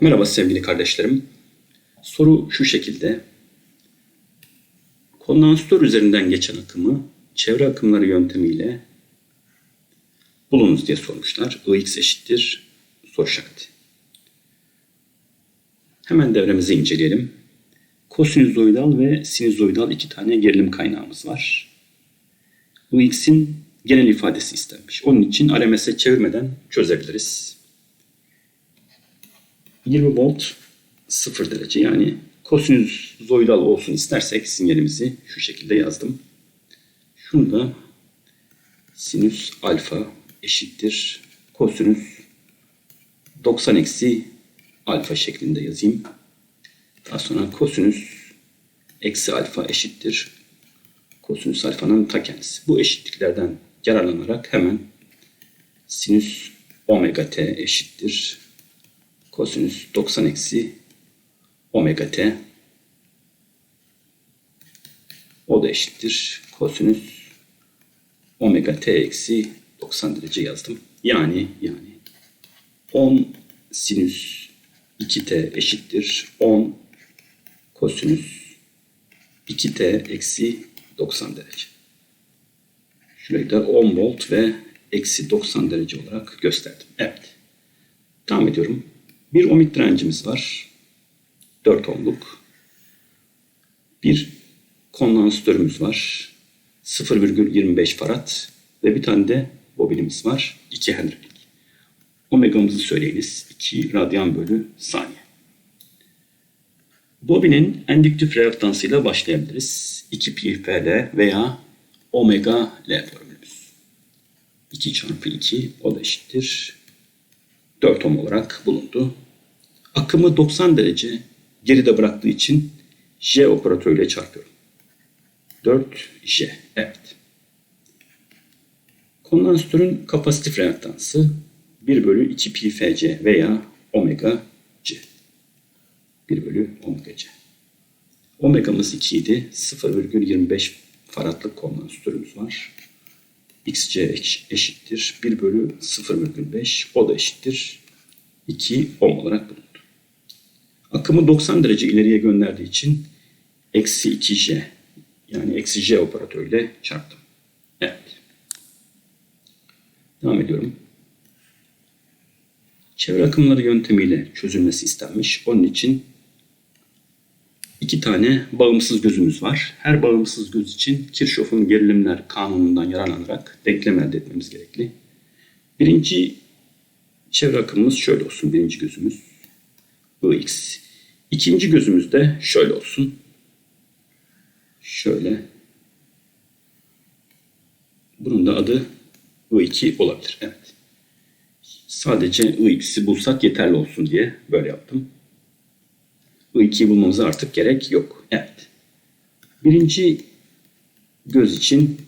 Merhaba sevgili kardeşlerim. Soru şu şekilde. Kondansatör üzerinden geçen akımı çevre akımları yöntemiyle bulunuz diye sormuşlar. Ix eşittir soru işareti. Hemen devremizi inceleyelim. Kosinüzoidal ve sinüzoidal iki tane gerilim kaynağımız var. Ix'in genel ifadesi istenmiş. Onun için RMS'e çevirmeden çözebiliriz. 20 volt 0 derece yani kosinüzoidal olsun istersek sinyalimizi şu şekilde yazdım. Şunu da sinüs alfa eşittir kosinüs 90 eksi alfa şeklinde yazayım. Daha sonra kosinüs eksi alfa eşittir kosinüs alfanın ta kendisi. Bu eşitliklerden yararlanarak hemen sinüs omega t eşittir kosinüs 90 eksi omega t o da eşittir kosinüs omega t eksi 90 derece yazdım. Yani yani 10 sinüs 2t eşittir 10 kosinüs 2t eksi 90 derece. Şurayı da 10 volt ve eksi 90 derece olarak gösterdim. Evet. Devam ediyorum. Bir ohmik direncimiz var. 4 ohmluk. Bir kondansatörümüz var. 0,25 farad ve bir tane de bobinimiz var. 2 henry'lik. Omega'mızı söyleyiniz. 2 radyan bölü saniye. Bobinin endüktif reaktansıyla başlayabiliriz. 2 pi fl veya omega l formülümüz. 2 çarpı 2 o da eşittir 4 ohm olarak bulundu. Akımı 90 derece geride bıraktığı için J operatörüyle çarpıyorum. 4J. Evet. Kondansatörün kapasitif reaktansı 1 bölü 2 pi fc veya omega c. 1 bölü omega c. Omega'mız 2 idi. 0,25 faradlık kondansatörümüz var. xc eşittir 1 bölü 0,5 o da eşittir 2 ohm olarak bulundu. Akımı 90 derece ileriye gönderdiği için eksi 2j yani eksi j operatörüyle çarptım. Evet. Devam ediyorum. Çevre akımları yöntemiyle çözülmesi istenmiş. Onun için iki tane bağımsız gözümüz var. Her bağımsız göz için Kirchhoff'un gerilimler kanunundan yararlanarak denklem elde etmemiz gerekli. Birinci çevre akımımız şöyle olsun. Birinci gözümüz Ix. İkinci gözümüz de şöyle olsun. Şöyle. Bunun da adı I2 olabilir. Evet. Sadece Ix'i bulsak yeterli olsun diye böyle yaptım. I2'yi bulmamıza artık gerek yok. Evet. Birinci göz için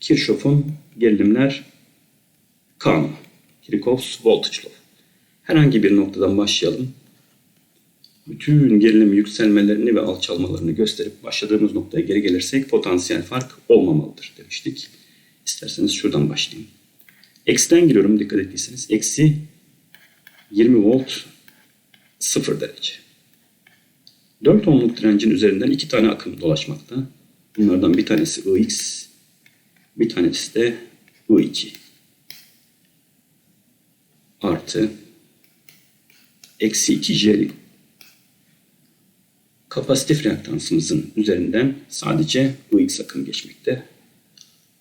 Kirchhoff'un gerilimler kanunu. Kirchhoff's voltage law. Herhangi bir noktadan başlayalım. Bütün gerilim yükselmelerini ve alçalmalarını gösterip başladığımız noktaya geri gelirsek potansiyel fark olmamalıdır demiştik. İsterseniz şuradan başlayayım. X'ten giriyorum dikkat ettiyseniz. Eksi 20 volt 0 derece. 4 ohmluk direncin üzerinden iki tane akım dolaşmakta. Bunlardan bir tanesi Ix, bir tanesi de I2. Artı eksi 2J kapasitif reaktansımızın üzerinden sadece Ix akım geçmekte.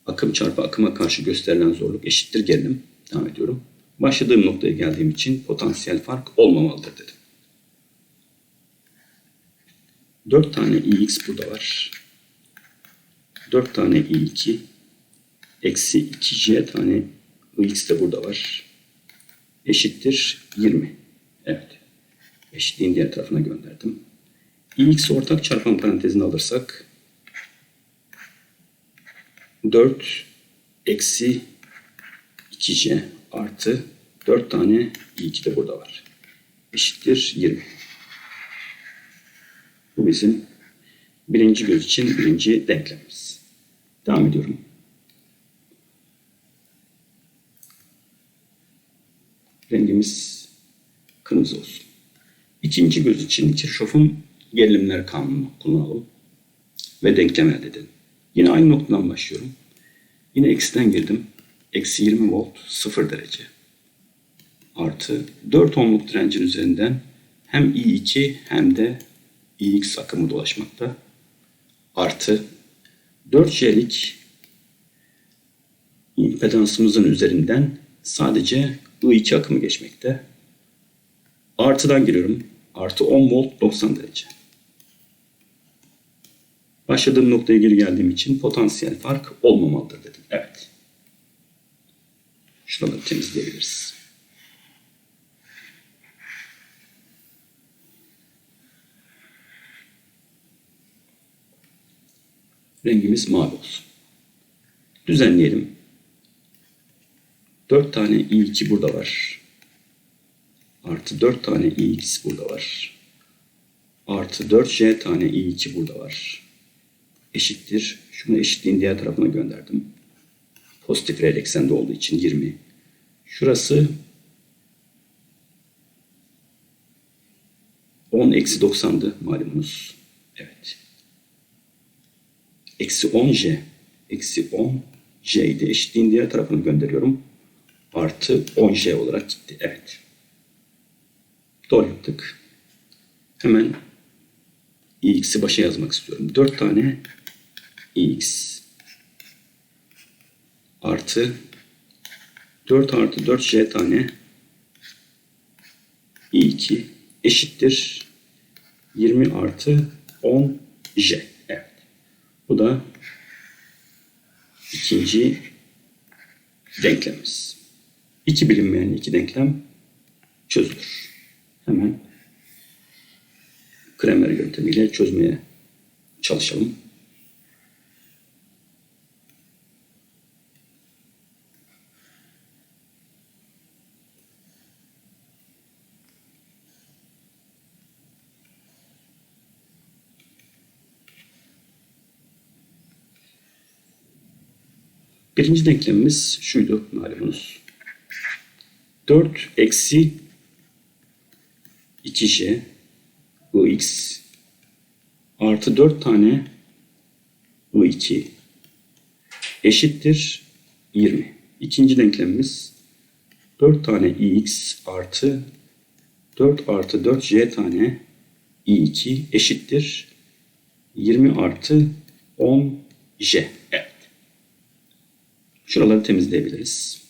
Akım çarpı akıma karşı gösterilen zorluk eşittir gerilim. Devam ediyorum. Başladığım noktaya geldiğim için potansiyel fark olmamalıdır dedim. 4 tane Ix burada var. 4 tane I2 eksi 2J tane Ix de burada var. Eşittir 20. Evet. Eşitliğin diğer tarafına gönderdim. Ix ortak çarpan parantezini alırsak 4 eksi 2c artı 4 tane i2 de burada var. Eşittir 20. Bu bizim birinci göz için birinci denklemimiz. Devam ediyorum. Rengimi Rengimiz kırmızı olsun. İkinci göz için Kirchhoff'un gerilimler kanunu kullanalım. Ve denklem elde edelim. Yine aynı noktadan başlıyorum. Yine eksiden girdim. Eksi 20 volt 0 derece. Artı 4 ohmluk direncin üzerinden hem I2 hem de IX akımı dolaşmakta. Artı 4J'lik impedansımızın üzerinden sadece I2 akımı geçmekte. Artıdan giriyorum. Artı 10 volt 90 derece. Başladığım noktaya geri geldiğim için potansiyel fark olmamalıdır dedim. Evet. Şuraları temizleyebiliriz. Rengimiz mavi olsun. Düzenleyelim. 4 tane i2 burada var. Artı 4 tane ix burada var. Artı 4j tane i2 burada var. Eşittir. Şunu eşitliğin diğer tarafına gönderdim. Pozitif reel eksende olduğu için 20. Şurası 10 eksi 90'dı malumunuz. Evet. Eksi 10j. Eksi 10 j'yi eşitliğin diğer tarafını gönderiyorum. Artı 10j olarak gitti. Evet. Doğru yaptık. Hemen x'i başa yazmak istiyorum. 4 tane x artı 4 artı 4j tane i2 eşittir 20 artı 10j. Evet. Bu da ikinci denklemimiz. İki bilinmeyen iki denklem çözülür. Hemen Kremer yöntemiyle çözmeye çalışalım. Birinci denklemimiz şuydu malumunuz. 4 eksi 2j ix artı 4 tane i2 eşittir 20. İkinci denklemimiz 4 tane ix artı 4 artı 4j tane i2 eşittir 20 artı 10j. Şuraları temizleyebiliriz.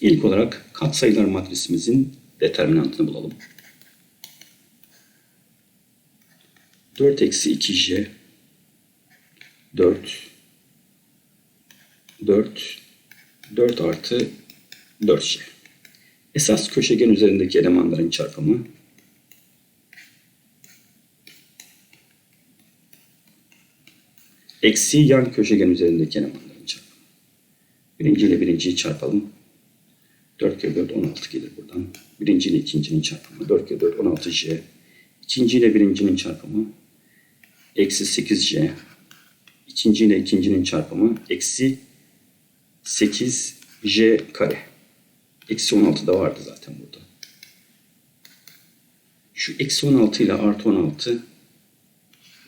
İlk olarak katsayılar matrisimizin determinantını bulalım. 4 eksi 2j 4 4 4 artı 4j. Esas köşegen üzerindeki elemanların çarpımı eksi yan köşegen üzerindeki elemanların çarpımı. Birinci ile birinciyi çarpalım. 4 kere 4 16 gelir buradan. Birinci ile ikincinin çarpımı 4 kere 4 16j. İkinci ile birincinin çarpımı eksi 8j. İkinci ile ikincinin çarpımı eksi 8j kare. Eksi 16 da vardı zaten burada. Şu eksi 16 ile artı 16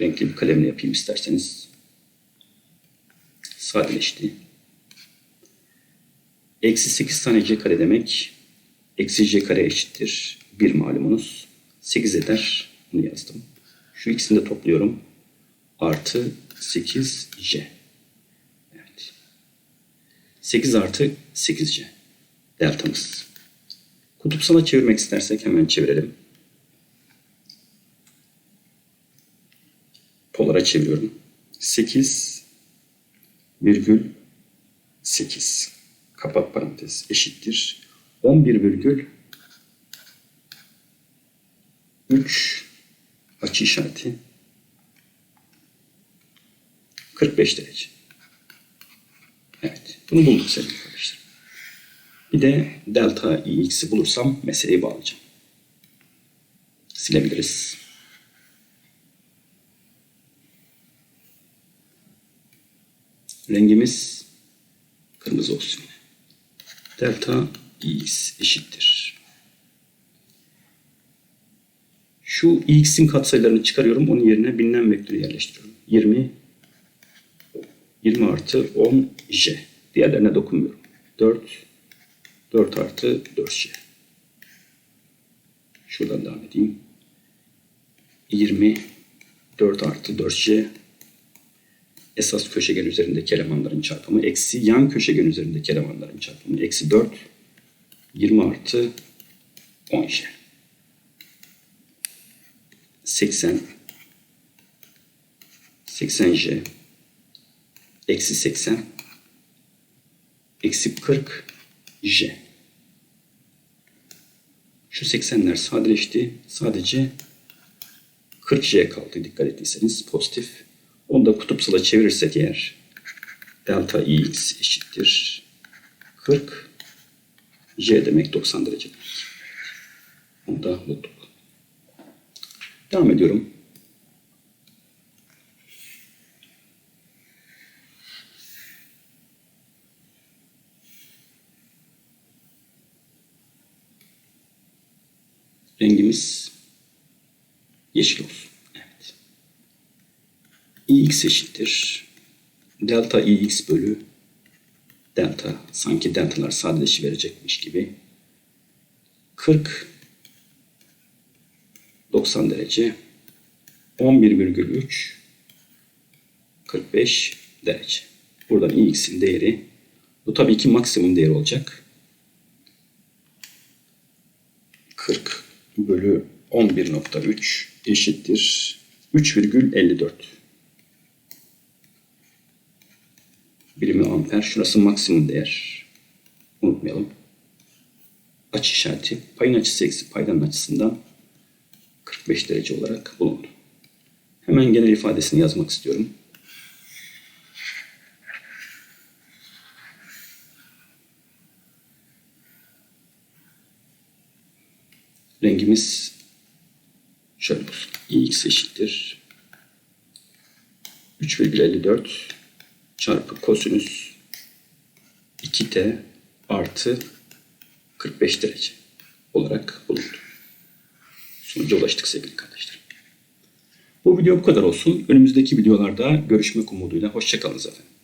renkli bir kalemle yapayım isterseniz. Sadeleşti. Eksi 8 tane c kare demek. Eksi c kare eşittir. 1 malumunuz. 8 eder. Bunu yazdım. Şu ikisini de topluyorum. Artı 8c. Evet. 8 artı 8c. Deltamız. Kutupsala çevirmek istersek hemen çevirelim. Polara çeviriyorum. 8 virgül 8 kapat parantez eşittir. 11 virgül 3 açı işareti 45 derece. Evet. Bunu bulduk sevgili arkadaşlar. Bir de delta x'i bulursam meseleyi bağlayacağım. Silebiliriz. Rengimiz kırmızı olsun. delta x eşittir. Şu x'in katsayılarını çıkarıyorum. Onun yerine bilinen vektörü yerleştiriyorum. 20 20 artı 10 j. Diğerlerine dokunmuyorum. 4 4 artı 4 j. Şuradan devam edeyim. 20 4 artı 4 j esas köşegen üzerindeki elemanların çarpımı eksi yan köşegen üzerindeki elemanların çarpımı eksi 4 20 artı 10 j. 80 80 j eksi 80 eksi 40 j. Şu 80'ler sadeleşti. Sadece 40 j kaldı dikkat ettiyseniz pozitif. Onu da kutupsala çevirirsek eğer delta x eşittir 40 j demek 90 derece. Onu da unuttuk. Devam ediyorum. Rengimiz yeşil olsun. İx eşittir. Delta ix bölü delta. Sanki deltalar sadeleşi verecekmiş gibi. 40 90 derece 11,3 45 derece. Buradan x'in değeri bu tabii ki maksimum değeri olacak. 40 bölü 11.3 eşittir 3,54 birimi amper. Şurası maksimum değer. Unutmayalım. Açı işareti. Payın açısı eksi paydanın açısından 45 derece olarak bulundu. Hemen genel ifadesini yazmak istiyorum. Rengimiz şöyle olsun. x eşittir 3,54 çarpı kosinüs 2t artı 45 derece olarak bulundu. Sonuca ulaştık sevgili kardeşlerim. Bu video bu kadar olsun. Önümüzdeki videolarda görüşmek umuduyla. Hoşçakalın efendim.